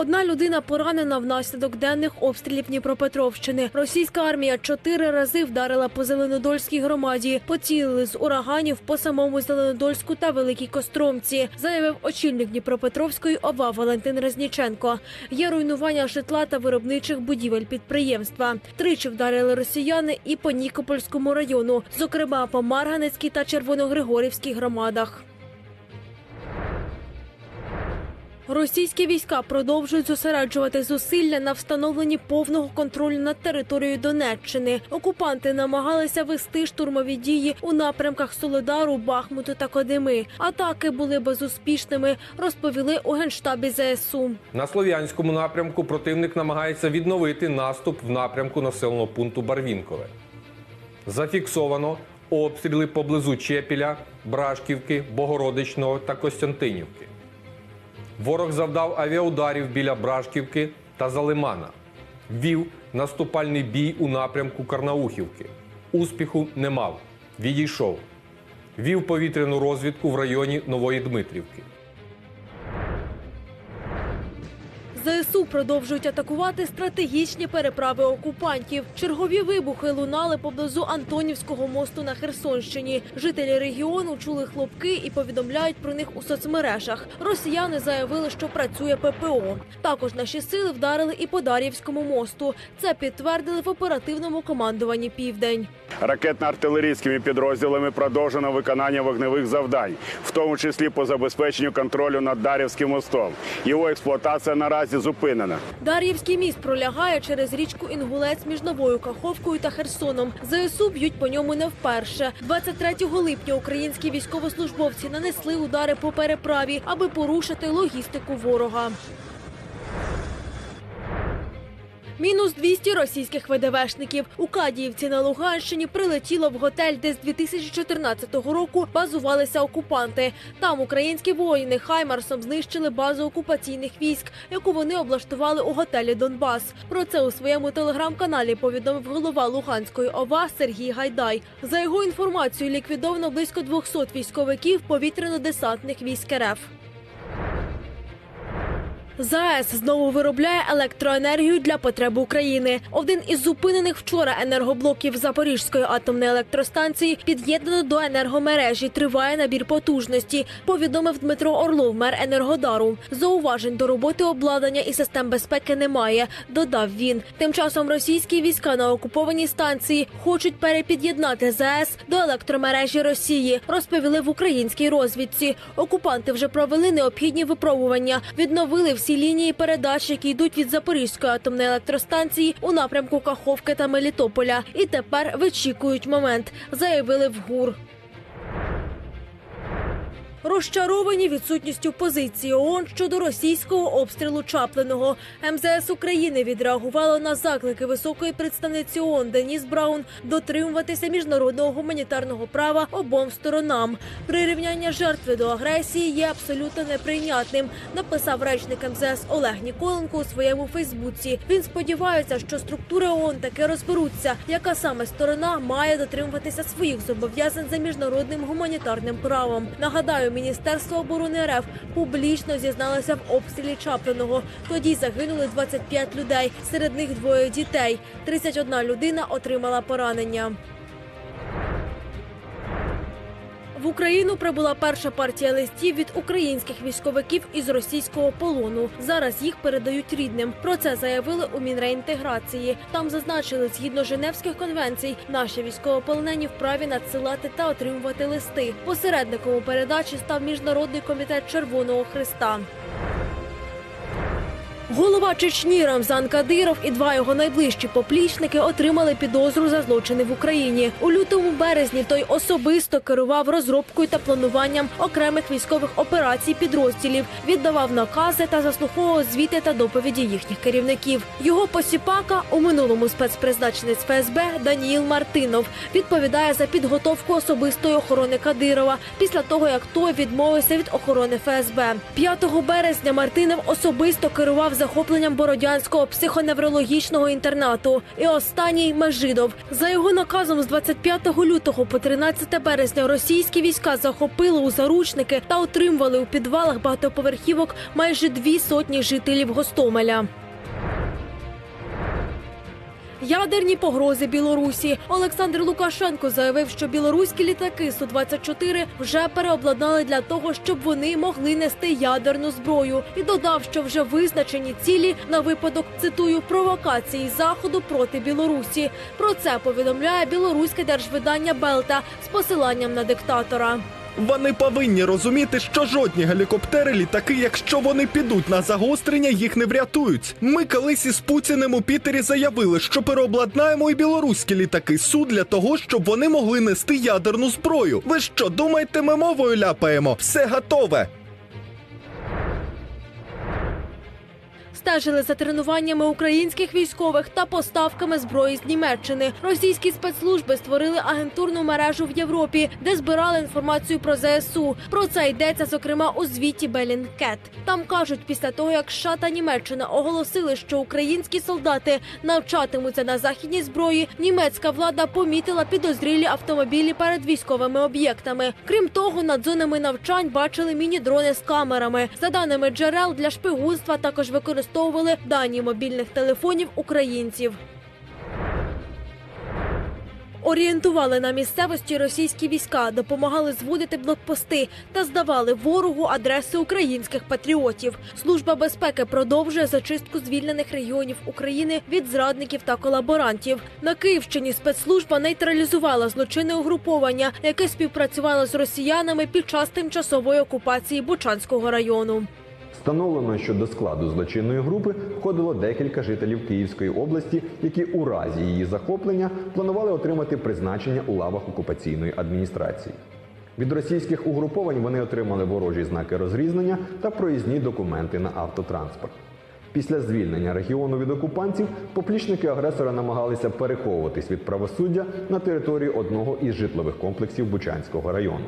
Одна людина поранена внаслідок денних обстрілів Дніпропетровщини. Російська армія чотири рази вдарила по Зеленодольській громаді. Поцілили з ураганів по самому Зеленодольську та Великій Костромці, заявив очільник Дніпропетровської ОВА Валентин Резніченко. Є руйнування житла та виробничих будівель підприємства. Тричі вдарили росіяни і по Нікопольському району, зокрема по Марганецькій та Червоногригорівській громадах. Російські війська продовжують зосереджувати зусилля на встановленні повного контролю над територією Донеччини. Окупанти намагалися вести штурмові дії у напрямках Солидару, Бахмуту та Кодими. Атаки були безуспішними, розповіли у генштабі ЗСУ. На слов'янському напрямку противник намагається відновити наступ в напрямку населеного пункту Барвінкове. Зафіксовано обстріли поблизу Чепіля, Брашківки, Богородичного та Костянтинівки. Ворог завдав авіаударів біля Брашківки та Залимана. Вів наступальний бій у напрямку Карнаухівки. Успіху не мав. Відійшов. Вів повітряну розвідку в районі Нової Дмитрівки. Продовжують атакувати стратегічні переправи окупантів. Чергові вибухи лунали поблизу Антонівського мосту на Херсонщині. Жителі регіону чули хлопки і повідомляють про них у соцмережах. Росіяни заявили, що працює ППО. Також наші сили вдарили і по Дар'ївському мосту. Це підтвердили в оперативному командуванні Південь. Ракетно-артилерійськими підрозділами продовжено виконання вогневих завдань, в тому числі по забезпеченню контролю над Дар'ївським мостом. Його експлуатація наразі зупинена. Дар'ївський міст пролягає через річку Інгулець між Новою Каховкою та Херсоном. ЗСУ б'ють по ньому не вперше. 23 липня українські військовослужбовці нанесли удари по переправі, аби порушити логістику ворога. Мінус 200 російських ВДВшників. У Кадіївці на Луганщині прилетіло в готель, де з 2014 року базувалися окупанти. Там українські воїни Хаймарсом знищили базу окупаційних військ, яку вони облаштували у готелі Донбас. Про це у своєму телеграм-каналі повідомив голова Луганської ОВА Сергій Гайдай. За його інформацією, ліквідовано близько 200 військовиків повітряно-десантних військ РФ. ЗАЕС знову виробляє електроенергію для потреб України. Один із зупинених вчора енергоблоків Запорізької атомної електростанції під'єднано до енергомережі. Триває набір потужності. Повідомив Дмитро Орлов, мер Енергодару. Зауважень до роботи обладнання і систем безпеки немає. Додав він. Тим часом російські війська на окупованій станції хочуть перепід'єднати ЗАЕС до електромережі Росії. Розповіли в українській розвідці. Окупанти вже провели необхідні випробування, відновили всі лінії передач, які йдуть від Запорізької атомної електростанції у напрямку Каховки та Мелітополя. І тепер вичікують момент, заявили в ГУР. Розчаровані відсутністю позиції ООН щодо російського обстрілу Чаплиного. МЗС України відреагувало на заклики високої представниці ООН Деніс Браун дотримуватися міжнародного гуманітарного права обом сторонам. Прирівняння жертви до агресії є абсолютно неприйнятним. Написав речник МЗС Олег Ніколенко у своєму Фейсбуці. Він сподівається, що структури ООН таки розберуться, яка саме сторона має дотримуватися своїх зобов'язань за міжнародним гуманітарним правом. Нагадаю, Міністерство оборони РФ публічно зізналося в обстрілі Чаплиного. Тоді загинули 25 людей, серед них двоє дітей. 31 людина отримала поранення. В Україну прибула перша партія листів від українських військовиків із російського полону. Зараз їх передають рідним. Про це заявили у Мінреінтеграції. Там зазначили, згідно Женевських конвенцій, наші військовополонені вправі надсилати та отримувати листи. Посередником у передачі став міжнародний комітет Червоного Христа. Голова Чечні Рамзан Кадиров і два його найближчі поплічники отримали підозру за злочини в Україні. У лютому березні той особисто керував розробкою та плануванням окремих військових операцій підрозділів, віддавав накази та заслуховував звіти та доповіді їхніх керівників. Його посіпака у минулому спецпризначенець ФСБ Даніїл Мартинов відповідає за підготовку особистої охорони Кадирова після того, як той відмовився від охорони ФСБ. 5 березня Мартинов особисто керував захопленням Бородянського психоневрологічного інтернату. І останній Межидов. За його наказом з 25 лютого по 13 березня російські війська захопили у заручники та отримували у підвалах багатоповерхівок майже дві сотні жителів Гостомеля. Ядерні погрози Білорусі. Олександр Лукашенко заявив, що білоруські літаки Су-24 вже переобладнали для того, щоб вони могли нести ядерну зброю, і додав, що вже визначені цілі на випадок цитую провокації заходу проти Білорусі. Про це повідомляє білоруське держвидання Белта з посиланням на диктатора. Вони повинні розуміти, що жодні гелікоптери, літаки, якщо вони підуть на загострення, їх не врятують. Ми колись із Путіним у Пітері заявили, що переобладнаємо і білоруські літаки су для того, щоб вони могли нести ядерну зброю. Ви що думаєте, ми мовою ляпаємо? Все готове. Стежили за тренуваннями українських військових та поставками зброї з Німеччини. Російські спецслужби створили агентурну мережу в Європі, де збирали інформацію про ЗСУ. Про це йдеться зокрема у звіті Белінкет. Там кажуть, після того як США та Німеччина оголосили, що українські солдати навчатимуться на західній зброї, німецька влада помітила підозрілі автомобілі перед військовими об'єктами. Крім того, над зонами навчань бачили міні-дрони з камерами. За даними джерел для шпигунства, також використовували дані мобільних телефонів українців. Орієнтували на місцевості російські війська, допомагали зводити блокпости та здавали ворогу адреси українських патріотів. Служба безпеки продовжує зачистку звільнених регіонів України від зрадників та колаборантів. На Київщині спецслужба нейтралізувала злочинне угруповання, яке співпрацювало з росіянами під час тимчасової окупації Бучанського району. Встановлено, що до складу злочинної групи входило декілька жителів Київської області, які у разі її захоплення планували отримати призначення у лавах окупаційної адміністрації. Від російських угруповань вони отримали ворожі знаки розрізнення та проїзні документи на автотранспорт. Після звільнення регіону від окупантів поплічники агресора намагалися переховуватись від правосуддя на території одного із житлових комплексів Бучанського району.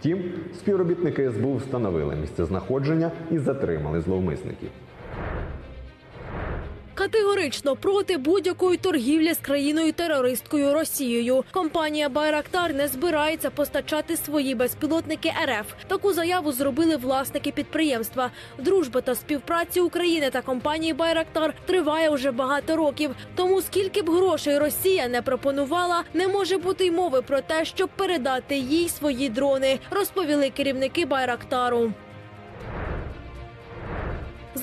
Втім, співробітники СБУ встановили місце знаходження і затримали зловмисників. Категорично проти будь-якої торгівлі з країною терористкою Росією. Компанія Байрактар не збирається постачати свої безпілотники РФ. Таку заяву зробили власники підприємства. Дружба та співпраця України та компанії Байрактар триває уже багато років. Тому скільки б грошей Росія не пропонувала, не може бути й мови про те, щоб передати їй свої дрони, розповіли керівники Байрактару.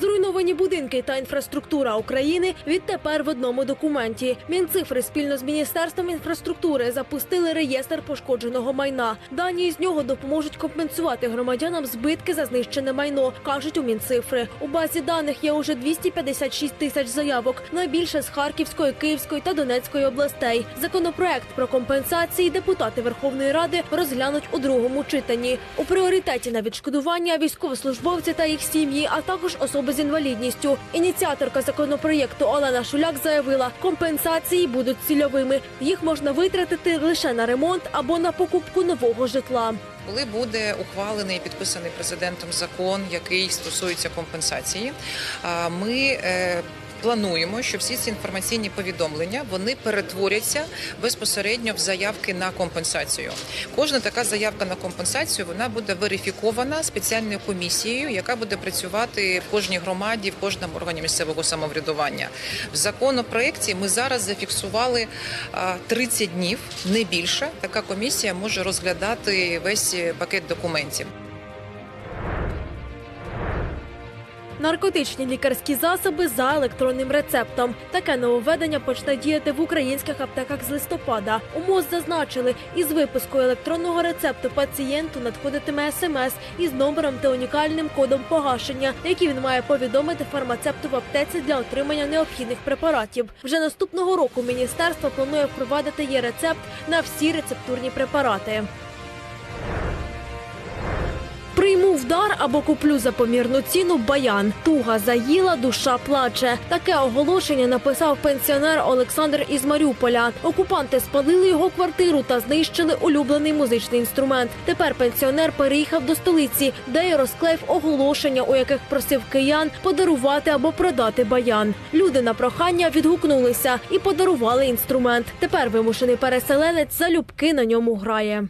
Зруйновані будинки та інфраструктура України відтепер в одному документі. Мінцифри спільно з міністерством інфраструктури запустили реєстр пошкодженого майна. Дані з нього допоможуть компенсувати громадянам збитки за знищене майно, кажуть у Мінцифри. У базі даних є уже 256 тисяч заявок, найбільше з Харківської, Київської та Донецької областей. Законопроект про компенсації депутати Верховної Ради розглянуть у другому читанні. У пріоритеті на відшкодування військовослужбовці та їх сім'ї, а також особи з інвалідністю. Ініціаторка законопроєкту Олена Шуляк заявила, компенсації будуть цільовими. Їх можна витратити лише на ремонт або на покупку нового житла. Коли буде ухвалений і підписаний президентом закон, який стосується компенсації, ми е, плануємо, що всі ці інформаційні повідомлення вони перетворяться безпосередньо в заявки на компенсацію. Кожна така заявка на компенсацію вона буде верифікована спеціальною комісією, яка буде працювати в кожній громаді, в кожному органі місцевого самоврядування. В законопроекті ми зараз зафіксували а, 30 днів, не більше. Така комісія може розглядати весь пакет документів. Наркотичні лікарські засоби за електронним рецептом. Таке нововведення почне діяти в українських аптеках з листопада. У МОЗ зазначили, із випискою електронного рецепту пацієнту надходитиме смс із номером та унікальним кодом погашення, який він має повідомити фармацевту в аптеці для отримання необхідних препаратів. Вже наступного року міністерство планує впровадити є рецепт на всі рецептурні препарати. Або куплю за помірну ціну баян. Туга заїла, душа плаче. Таке оголошення написав пенсіонер Олександр із Маріуполя. Окупанти спалили його квартиру та знищили улюблений музичний інструмент. Тепер пенсіонер переїхав до столиці, де й розклеїв оголошення, у яких просив киян подарувати або продати баян. Люди на прохання відгукнулися і подарували інструмент. Тепер вимушений переселенець залюбки на ньому грає.